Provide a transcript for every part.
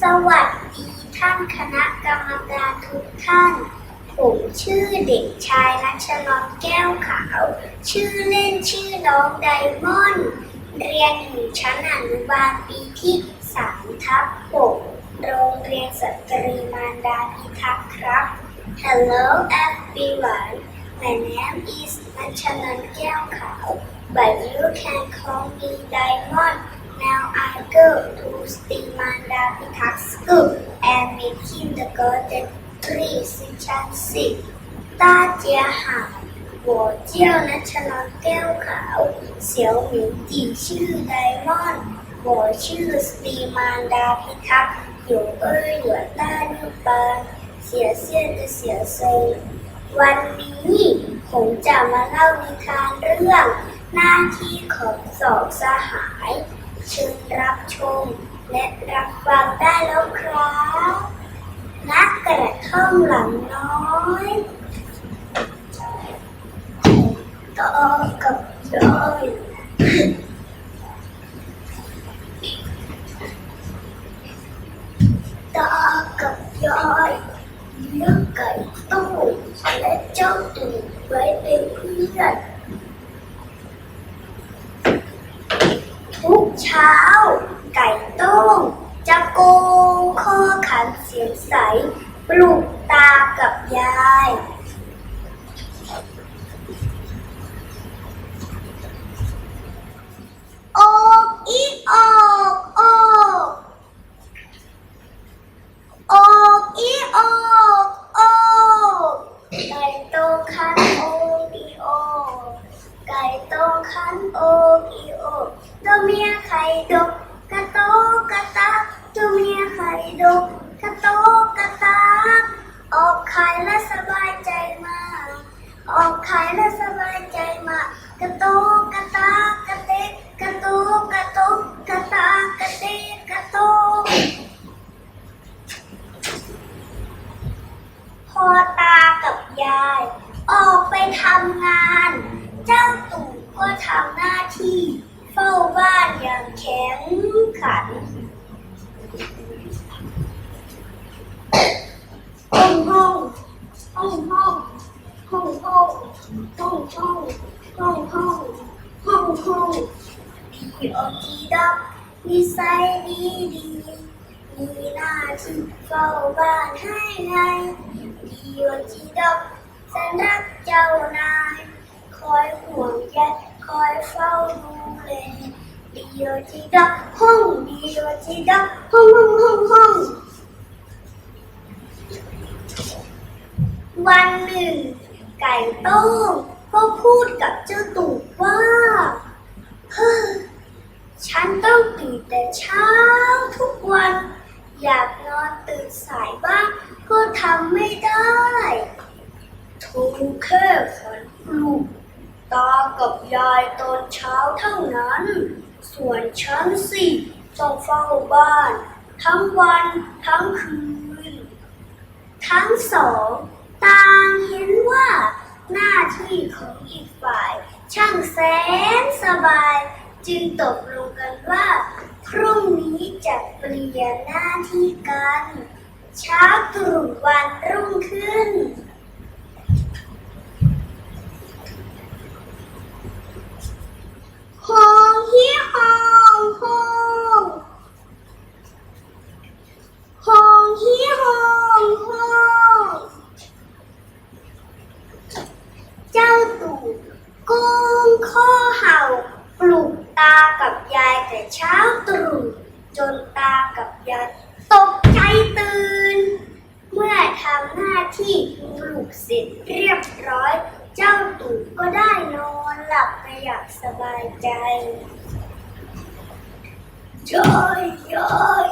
สวัสดีท่านคณะกรรมการทุกท่าน ผมชื่อเด็กชายนัชนนแก้วขาว ชื่อเล่นชื่อน้องไดมอนด์เรียนอยู่ชั้นอนุบาลปีที่สามทับหกโรงเรียนสตรีมารดาพิทักษ์ครับ Hello everyone my name is นัชนนท์แก้วขาว but you can call me Diamond Now I go to Stimanda Pitak School and meet kindergarten three ชั้นสิบ大家好我叫นัชนนท์แก้วขาว小名弟ชื่อไดมอนด์我ชื่อสตีมานดาพิทักษ์อยู่เอ้ยหยวนต้านิปานเสียเสีย的เสียเซยวันนี้ผมจะมาเล่านิทานเรื่อง หน้าที่ของสองสหาย เชิญรับชม และรับฟังได้แล้วครับนักกระท่อมหลังน้อยต่อกับย้อยต่อกับย้อยเลี้ยงไก่ตู้และเจ้าตูบไว้เป็นเพื่อน ทุกเช้า ไก่ต้มจะโกงข้อขันเสียงใส ปลุกตากับยาย โอกอีโอก อตากับยาย ออกไปทำงาน เจ้าตู่ก็ทำหน้าที่ เฝ้าบ้านอย่างแข็งขันห้องห้องห้องห้องห้องห้องห้องห้องห้องห้องห้องห้องพี่ออกทีดับนิสัยดีดีมีหน้าที่เฝ้าบ้านให้ไง ดีวันที่ดอกฉันรักเจ้านาย คอยห่วงใยคอยเฝ้าดูแลเดียวันที่ดอกห้องเดียวันที่ดอกห้องห้องห้องห้องวันหนึ่ง ไก่ต้มก็พูดกับเจ้าตู่ว่าเฮ้อฉันต้องตื่นแต่เช้าทุกวัน อยากนอนตื่นสายบ้างก็ทำไม่ได้ถูกแค่ฝันปลุกตากับยายตอนเช้าเท่านั้น ส่วนฉันสิต้องเฝ้าบ้าน ทั้งวันทั้งคืน ทั้งสองต่างเห็นว่าหน้าที่ของอีกฝ่าย ช่างแสนสบาย จึงตกลงกันว่า พรุ่งนี้ จะเปลี่ยนหน้าที่กัน เช้าตรู่วันรุ่งขึ้นห้องฮีห้องห้องห้องฮีห้องห้องเจ้าตู่โกงข้อเห่าปลุกตากับยายแต่เช้าตรู่จนตากับยายตกใจตื่น เมื่อทำหน้าที่ปลุกเส ร็จเรียบร้อย เจ้าตู่ก็ได้นอนหลับไปอย่างสบายใจยายยาย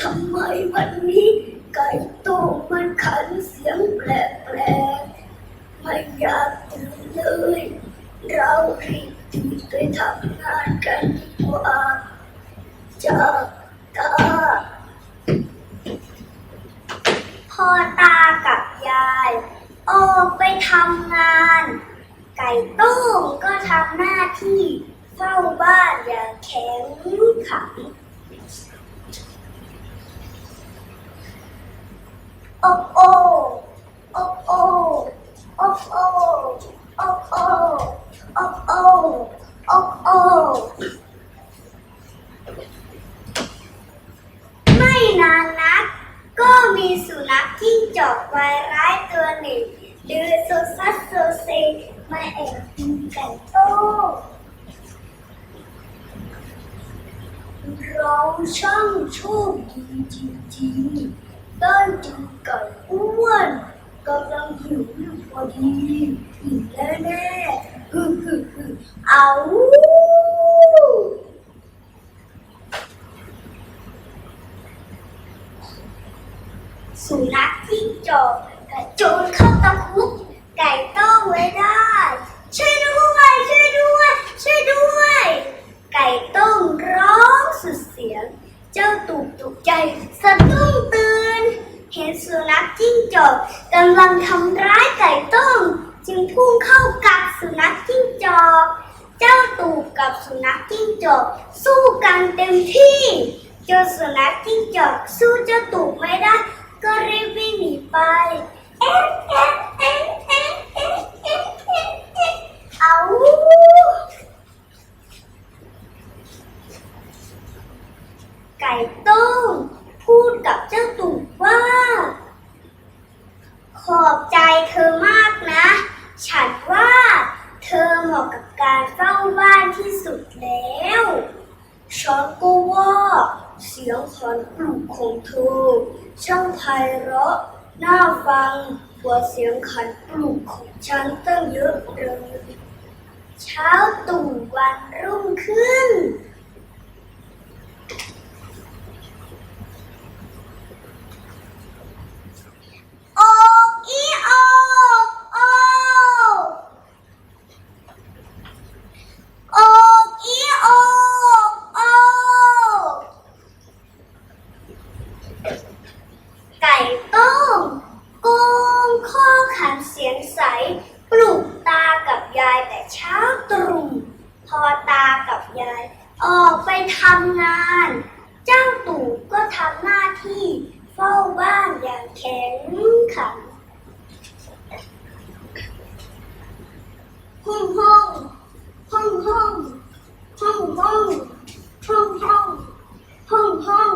ทำไมวันนี้ไก่ต้มมันขันเสียงแปลกๆไม่อยากตื่นเลย เรารีบตื่นไปทำงานกันดีกว่าจ้าตาพ่อตากับยาย ออกไปทำงาน ไก่ต้มก็ทำหน้าที่เฝ้าบ้านอย่างแข็งขันโอโอโอโอโอโอโอ มาแอกินไก่โต้เราช่างโชคดีจริงๆได้กินไก่อ้วนกำลังหิวอยู่พอดีอิ่มแน่ๆฮึฮึฮึเอาสุนัขจิ้งจอกกระโจนเข้าตะคุบไก่ต้องไว้ได้ ช่วยด้วยช่วยด้วยช่วยด้วย ไก่ต้องร้องสุดเสียง เจ้าตูบตก ใจสะดุ้งตื่น เห็นสุนัขจิ้งจอกกำลังทำร้ายไก่ต้มจึงพุ่งเข้ากัดสุนัขจิ้งจอก เจ้าตูบกับสุนัขจิ้งจอกสู้กันเต็มที่จนสุนัขจิ้งจอกสู้เจ้าตูบไม่ได้ ก็รีบวิ่งหนีไป เอ๊ะเอ๊ะเอ๊ะเอ๊ะเอ๊ะเอ๊ะเอ๊ะเอ๊ะเอา ไก่ต้มพูดกับเจ้าตูบว่า ขอบใจเธอมากนะ ฉันว่า เธอเหมาะกับการเฝ้าบ้านที่ สุดแล้วฉันก็ว่า เสียงขันปลุกของเธอ ช่างไพเราะน่าฟังกว่าเสียงขันปลุกของฉันตั้งเยอะเลยเช้าตู่วันรุ่งขึ้น โอกอีโอกโอกโอกอีโอกโอกไก่ต้มโกงข้อขันเสียงใส ปลุกตากับยายแต่เช้าตรู่พอตากับยาย ออกไปทำงาน เจ้าตู่ก็ทำหน้าที่เฝ้าบ้านอย่างแข็งขันห้องห้องห้องห้องห้องห้องห้องห้องห้องห้อง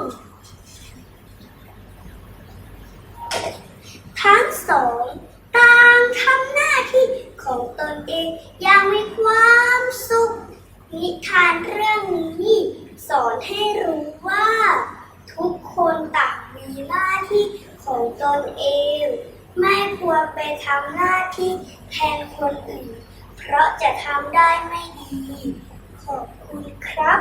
ทั้งสองต่างทำหน้าที่ของตนเองอย่างมีความสุข นิทานเรื่องนี้ ส อนให้รู้ว่า ทุกคนต่างมีหน้าที่ของตนเอง ไม่ควรไปทำหน้าที่แทนคนอื่น เพราะจะทำได้ไม่ดี ขอบคุณครับ